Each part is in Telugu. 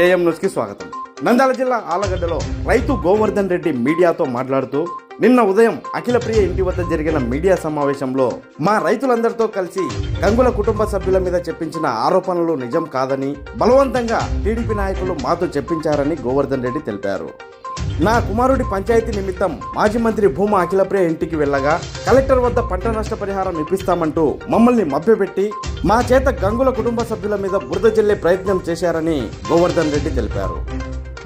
ఏఎం న్యూస్కి స్వాగతం. నంద్యాల జిల్లా ఆలగడ్డలో రైతు గోవర్ధన్ రెడ్డి మీడియాతో మాట్లాడుతూ నిన్న ఉదయం అఖిలప్రియ ఇంటి వద్ద జరిగిన మీడియా సమావేశంలో మా రైతులందరితో కలిసి గంగుల కుటుంబ సభ్యుల మీద చెప్పించిన ఆరోపణలు నిజం కాదని బలవంతంగా టీడీపీ నాయకులు మాతో చెప్పించారని గోవర్ధన్ రెడ్డి తెలిపారు. నా కుమారుడి పంచాయతీ నిమిత్తం మాజీ మంత్రి భూమా అఖిలప్రియ ఇంటికి వెళ్ళగా కలెక్టర్ వద్ద పంట నష్టపరిహారం ఇప్పిస్తామంటూ మమ్మల్ని మభ్యపెట్టి మా చేత గంగుల కుటుంబ సభ్యుల మీద బురద జల్లే ప్రయత్నం చేశారని గోవర్ధన్ రెడ్డి తెలిపారు.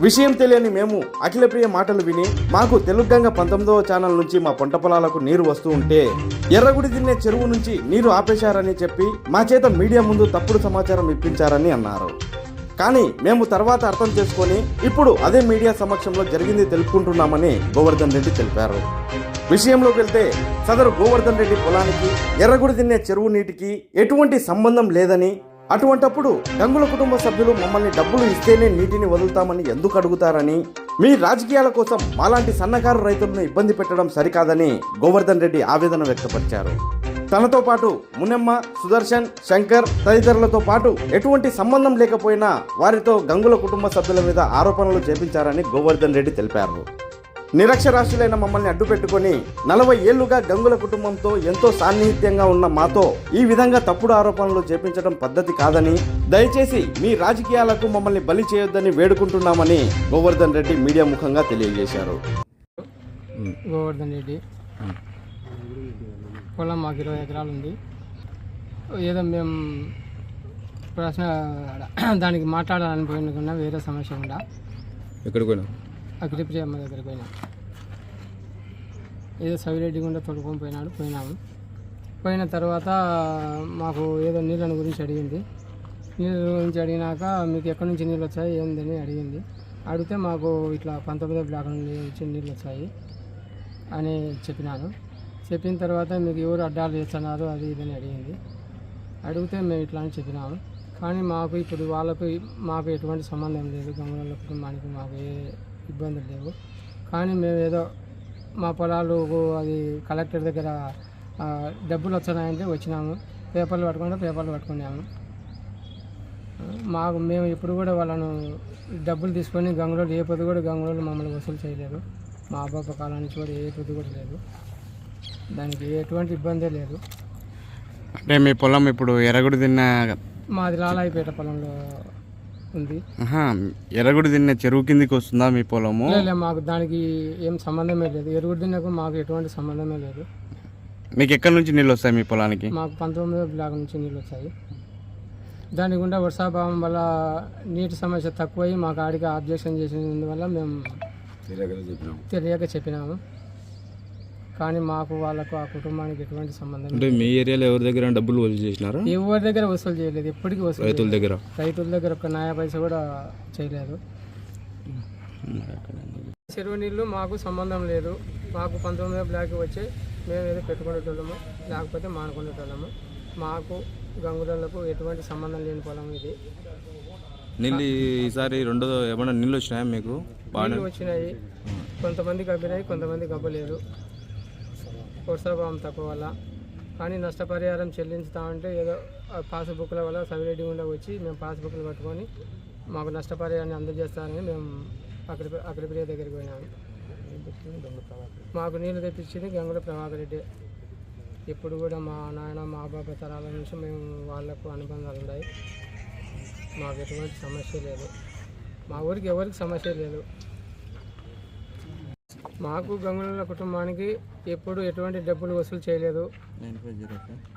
విషయం తెలియని మేము అఖిలప్రియ మాటలు విని మాకు తెలుగంగ పంతొమ్మిదవ ఛానల్ నుంచి మా పంట పొలాలకు నీరు వస్తూ ఉంటే ఎర్రగుడి తిన్నే చెరువు నుంచి నీరు ఆపేశారని చెప్పి మా చేత మీడియా ముందు తప్పుడు సమాచారం ఇప్పించారని అన్నారు. కానీ మేము తర్వాత అర్థం చేసుకొని ఇప్పుడు అదే మీడియా సమక్షంలో జరిగింది తెలుపుకుంటున్నామని గోవర్ధన్ రెడ్డి తెలిపారు. విషయంలోకి వెళ్తే సదరు గోవర్ధన్ రెడ్డి పొలానికి ఎర్రగుడి తినే చెరువు నీటికి ఎటువంటి సంబంధం లేదని అటువంటప్పుడు గంగుల కుటుంబ సభ్యులు మమ్మల్ని డబ్బులు ఇస్తేనే నీటిని వదులుతామని ఎందుకు అడుగుతారని మీ రాజకీయాల కోసం మాలాంటి సన్నకారు రైతులను ఇబ్బంది పెట్టడం సరికాదని గోవర్ధన్ రెడ్డి ఆవేదన వ్యక్తపరిచారు. తనతో పాటు మునెమ్మ సుదర్శన్ శంకర్ తదితరులతో పాటు ఎటువంటి సంబంధం లేకపోయినా వారితో గంగుల కుటుంబ సభ్యుల మీద ఆరోపణలు చేపించారని గోవర్ధన్ రెడ్డి తెలిపారు. నిరక్షరాస్యులైన మమ్మల్ని అడ్డు పెట్టుకొని నలభై ఏళ్ళుగా గంగుల కుటుంబంతో ఎంతో సాన్నిహిత్యంగా ఉన్న మాతో ఈ విధంగా తప్పుడు ఆరోపణలు చేపించడం పద్ధతి కాదని దయచేసి మీ రాజకీయాలకు మమ్మల్ని బలి చేయొద్దని వేడుకుంటున్నామని గోవర్ధన్ రెడ్డి మీడియా ముఖంగా తెలియజేశారు. గోవర్ధన్ రెడ్డి. పొలం మాకు ఇరవై ఎకరాలు ఉంది. ఏదో మేము ప్రశ్న దానికి మాట్లాడాలని పోయినకున్నా వేరే సమస్య ఉందా? ఎక్కడికి పోయినావు? అగ్రిప్రియ అమ్మ దగ్గరికి పోయినాం. ఏదో సవిరెడ్డి గుండా తొడుకొని పోయినాడు పోయినాము. పోయిన తర్వాత మాకు ఏదో నీళ్ళని గురించి అడిగింది. నీళ్ళ గురించి అడిగినాక మీకు ఎక్కడి నుంచి నీళ్ళు వచ్చాయి ఏందని అడిగింది. అడిగితే మాకు ఇట్లా పంతొమ్మిదో బ్లాక్ నుండి వచ్చి నీళ్ళు వచ్చాయి అని చెప్పినాను చెప్పిన తర్వాత మీకు ఎవరు అడ్డాలు చేస్తున్నారు అది ఇదని అడిగింది. అడిగితే మేము ఇట్లా అని చెప్పినాము. కానీ మాకు ఇప్పుడు వాళ్ళకు మాకు ఎటువంటి సంబంధం లేదు. గంగుల కుటుంబానికి మాకు ఏ ఇబ్బందులు లేవు. కానీ మేము ఏదో మా పొలాలు అది కలెక్టర్ దగ్గర డబ్బులు వస్తున్నాయంటే వచ్చినాము. పేపర్లు పట్టుకుంటే పేపర్లు పట్టుకున్నాము. మాకు మేము ఇప్పుడు కూడా వాళ్ళను డబ్బులు తీసుకొని గంగులో ఏ పొద్దు కూడా గంగులో మమ్మల్ని వసూలు చేయలేరు మా అబ్బాయి కాలానికి కూడా ఏ పొద్దు కూడా లేదు. దానికి ఎటువంటి ఇబ్బందే లేదు. అంటే మీ పొలం ఇప్పుడు ఎర్రగుడి తిన్న మాది లాలాయిపేట పొలంలో ఉంది. ఆహా, ఎర్రగుడి తిన్న చెరువు కిందికి వస్తుందా మీ పొలము? లే, లే, మాకు దానికి ఏం సంబంధమే లేదు. ఎరువుడు దిన్నకు మాకు ఎటువంటి సంబంధమే లేదు. మీకు ఎక్కడి నుంచి నీళ్ళు వస్తాయి మీ పొలానికి? మాకు పంతొమ్మిదో బ్లాక్ నుంచి నీళ్ళు వచ్చాయి దాని గుండా వర్షాభావం వల్ల నీటి సమస్య తక్కువై మాకు ఆడికి ఆబ్జెక్షన్ చేసినందువల్ల మేము తెలియక చెప్పినాము. కానీ మాకు వాళ్ళకు ఆ కుటుంబానికి ఎటువంటి సంబంధం అంటే మీ ఏరియాలో ఎవరి దగ్గర డబ్బులు వసూలు చేసినారా. ఎవరి దగ్గర వసూలు చేయలేదు ఎప్పటికీ వసూలు రైతుల. దగ్గర? రైతుల దగ్గర ఒక న్యాయ పైస కూడా చేయలేదు. చెరువు నీళ్ళు మాకు సంబంధం లేదు. మాకు పంతొమ్మిదో బ్లాక్ వచ్చి మేము ఏదో పెట్టుకునేటోళ్ళము లేకపోతే మానుకునేటోళ్ళము. మాకు గంగులకు ఎటువంటి సంబంధం లేని పొలం ఇది. నీళ్ళు ఈసారి రెండో ఏమన్నా నీళ్ళు వచ్చినాయా మీకు? వచ్చినాయి. కొంతమంది గబ్బినాయి కొంతమంది గబ్బలేదు వర్షాభావం తక్కువ వల్ల. కానీ నష్టపరిహారం చెల్లించుతామంటే ఏదో పాస్బుక్ల వల్ల సవిరెడ్డి గుండా వచ్చి మేము పాస్బుక్లు పట్టుకొని మాకు నష్టపరిహారాన్ని అందజేస్తారని మేము అక్కడ ప్రియ దగ్గరికి పోయినాము మాకు నీళ్ళు తెప్పించింది గంగుల ప్రభాకర్ రెడ్డి. ఇప్పుడు కూడా మా నాయన మా బాబా తరాల నుంచి మేము వాళ్ళకు అనుబంధాలు ఉన్నాయి. మాకు ఎటువంటి సమస్య లేదు. మా ఊరికి ఎవరికి సమస్య లేదు. మాకు గంగుల కుటుంబానికి ఎప్పుడు ఎటువంటి డబ్బులు వసూలు చేయలేదు.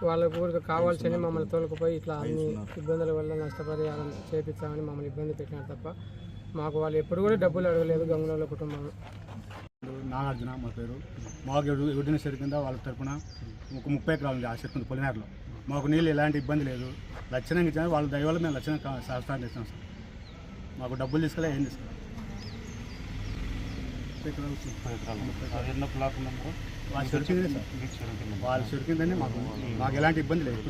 వాళ్ళ ఊరికి కావాల్సిన మమ్మల్ని తోలుకుపోయి ఇట్లా అన్ని ఇబ్బందుల వల్ల నష్టపరిహారం చేపించామని మమ్మల్ని ఇబ్బంది పెట్టినారు తప్ప మాకు వాళ్ళు ఎప్పుడు కూడా డబ్బులు అడగలేదు గంగుల కుటుంబం. నాగార్జున మా పేరు. మాకు ఎడు- ఎడిన చెరు కింద వాళ్ళ తరఫున ఒక ముప్పై ఎకరాలు ఉంది ఆ చెట్టు పొలినారులో. మాకు నీళ్ళు ఎలాంటి ఇబ్బంది లేదు. లక్షణంగా ఇచ్చిన వాళ్ళ దయ మేము లక్షణం సహస్రాన్ని ఇస్తాం సార్. మాకు డబ్బులు తీసుకెళ్ళి ఏం వాళ్ళ సార్. కిందనే మాకు మాకు ఎలాంటి ఇబ్బంది లేదు.